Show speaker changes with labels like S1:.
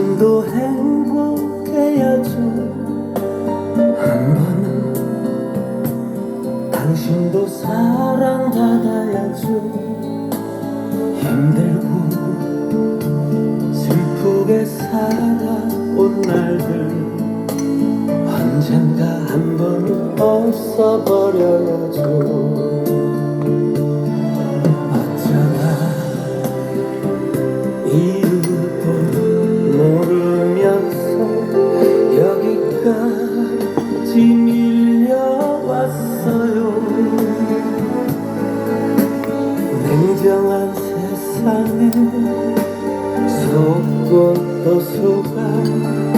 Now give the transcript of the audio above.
S1: 우리도 행복해야죠 한 번은 당신도 사랑받아야죠 힘들고 슬프게 살아온 날들 언젠가 한 번은 없어버려야죠 어쩌다 이 여기까지 밀려왔어요. 냉정한 세상에 속고 또 속아